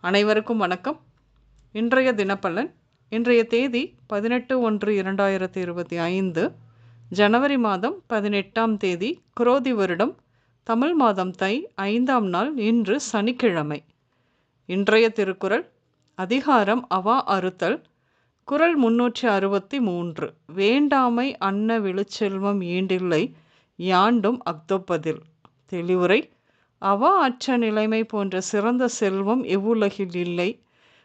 அனைவருக்கும் வணக்கம். இன்றைய தினப்பலன் இன்றைய தேதி பதினெட்டு ஒன்று இரண்டாயிரத்தி இருபத்தி ஐந்து ஜனவரி மாதம் பதினெட்டாம் தேதி குரோதி வருடம் தமிழ் மாதம் தை ஐந்தாம் நாள் இன்று சனிக்கிழமை. இன்றைய திருக்குறள் அதிகாரம் அவா அறுத்தல் குறள் முன்னூற்றி அறுபத்தி மூன்று வேண்டாமை அன்ன விழுச்செல்வம் ஈண்டில்லை யாண்டும் அக்தொப்பதில். தெளிவுரை அவா அற்ற நிலைமை போன்ற சிறந்த செல்வம் இவ்வுலகில் இல்லை.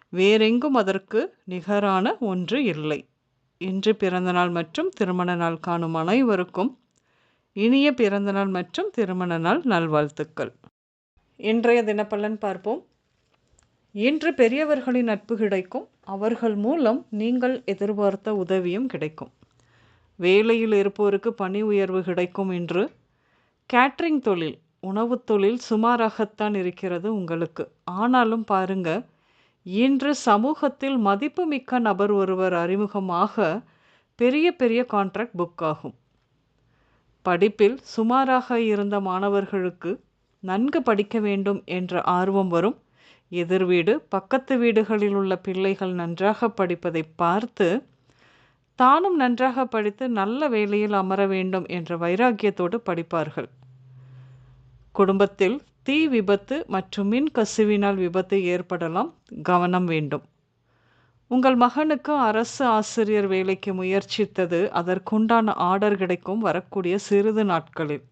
வேறெங்கும் அதற்கு நிகரான ஒன்று இல்லை. இன்று பிறந்தநாள் மற்றும் திருமண நாள் காணும் அனைவருக்கும் இனிய பிறந்தநாள் மற்றும் திருமண நாள் நல்வாழ்த்துக்கள். இன்றைய தினப்பலன் பார்ப்போம். இன்று பெரியவர்களின் நட்பு கிடைக்கும். அவர்கள் மூலம் நீங்கள் எதிர்பார்த்த உதவியும் கிடைக்கும். வேலையில் இருப்போருக்கு பணி உயர்வு கிடைக்கும் என்று கேட்ரிங் தொழில் உணவு தொழில் சுமாராகத்தான் இருக்கிறது உங்களுக்கு. ஆனாலும் பாருங்க இன்று சமூகத்தில் மதிப்புமிக்க நபர் ஒருவர் அறிமுகமாக பெரிய பெரிய கான்ட்ராக்ட் புக் ஆகும். படிப்பில் சுமாராக இருந்த மாணவர்களுக்கு நன்கு படிக்க வேண்டும் என்ற ஆர்வம் வரும். எதிர் வீடு பக்கத்து வீடுகளில் உள்ள பிள்ளைகள் நன்றாக படிப்பதை பார்த்து தானும் நன்றாக படித்து நல்ல வேலையில் அமர வேண்டும் என்ற வைராக்கியத்தோடு படிப்பார்கள். குடும்பத்தில் தீ விபத்து மற்றும் மின் கசிவினால் விபத்து ஏற்படலாம். கவனம் வேண்டும். உங்கள் மகனுக்கு அரசு ஆசிரியர் வேலைக்கு முயற்சித்தது. அதற்குண்டான ஆர்டர் கிடைக்கும். வரக்கூடிய சிறிது நாட்களில்.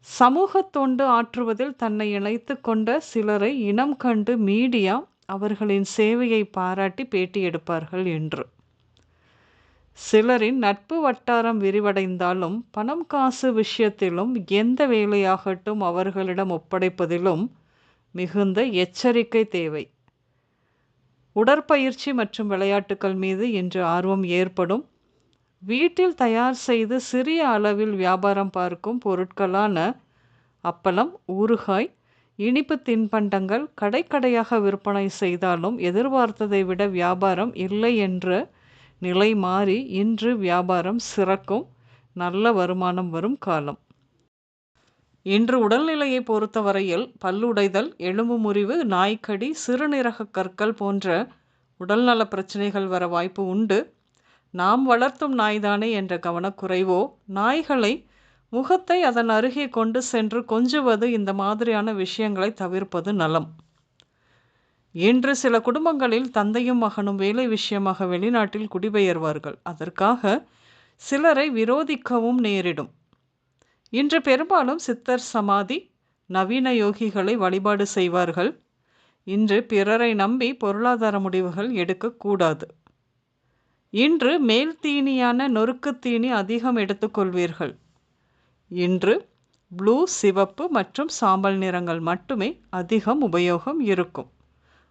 சமூக தொண்டு ஆற்றுவதில் தன்னை இணைத்து கொண்ட சிலரை இனம் கண்டு மீடியா அவர்களின் சேவையை பாராட்டி பேட்டி எடுப்பார்கள் என்று. சிலரின் நட்பு வட்டாரம் விரிவடைந்தாலும் பணம் காசு விஷயத்திலும் எந்த வேலையாகட்டும் அவர்களிடம் ஒப்படைப்பதிலும் மிகுந்த எச்சரிக்கை தேவை. உடற்பயிற்சி மற்றும் விளையாட்டுக்கள் மீது இன்று ஆர்வம் ஏற்படும். வீட்டில் தயார் செய்து சிறிய அளவில் வியாபாரம் பார்க்கும் பொருட்களான அப்பளம் ஊறுகாய் இனிப்பு தின்பண்டங்கள் கடைக்கடையாக விற்பனை செய்தாலும் எதிர்பார்த்ததை விட வியாபாரம் இல்லை என்று நிலை மாறி இன்று வியாபாரம் சிறக்கும் நல்ல வருமானம் வரும் காலம். இன்று உடல்நிலையை பொறுத்தவரையில் பல்லுடைதல் எலும்பு முறிவு நாய்க்கடி சிறுநீரக கற்கள் போன்ற உடல்நல பிரச்சனைகள் வர வாய்ப்பு உண்டு. நாம் வளர்த்தும் நாய்தானே என்ற கவனக்குறைவோ நாய்களை முகத்தை அதன் அருகே கொண்டு சென்று கொஞ்சுவது இந்த மாதிரியான விஷயங்களை தவிர்ப்பது நலம். இன்று சில குடும்பங்களில் தந்தையும் மகனும் வேலை விஷயமாக வெளிநாட்டில் குடிபெயர்வார்கள். அதற்காக சிலரை விரோதிக்கவும் நேரிடும். இன்று பெரும்பாலும் சித்தர் சமாதி நவீன யோகிகளை வழிபாடு செய்வார்கள். இன்று பிறரை நம்பி பொருளாதார முடிவுகள் எடுக்கக்கூடாது இன்று மேல் தீனியான நொறுக்கு தீனி அதிகம் எடுத்துக்கொள்வீர்கள் இன்று ப்ளூ சிவப்பு மற்றும் சாம்பல் நிறங்கள் மட்டுமே அதிகம் உபயோகம் இருக்கும்.